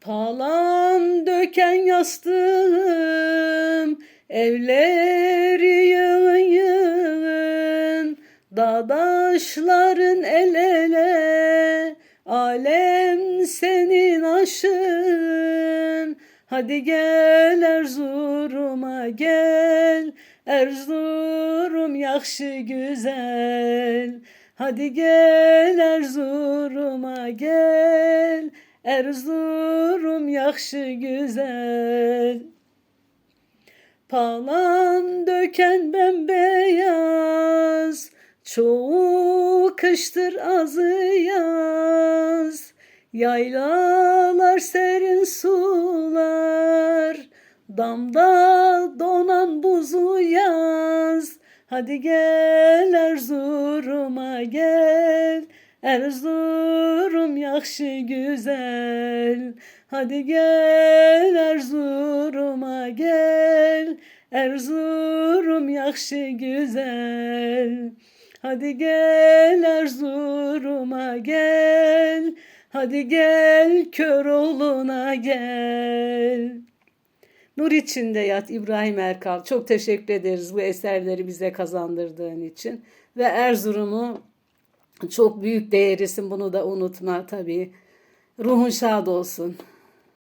Palan döken yastığım, evleri yığın dadaşların el ele, alem senin aşın. Hadi gel Erzurum'a gel, Erzurum yakşı güzel. Hadi gel Erzurum'a gel, Erzurum yakşı güzel. Palan döken bembeyaz, çoğu kıştır azı yaz. Yaylalar serin sular, damda donan buzu yaz. Hadi gel Erzurum'a gel, Erzurum yakşı güzel. Hadi gel Erzurum'a gel, Erzurum yakşı güzel. Hadi gel Erzurum'a gel, hadi gel Köroğlu'na gel. Nur içinde yat İbrahim Erkal. Çok teşekkür ederiz bu eserleri bize kazandırdığın için. Ve Erzurum'u çok büyük değerisin bunu da unutma tabii. Ruhun şad olsun.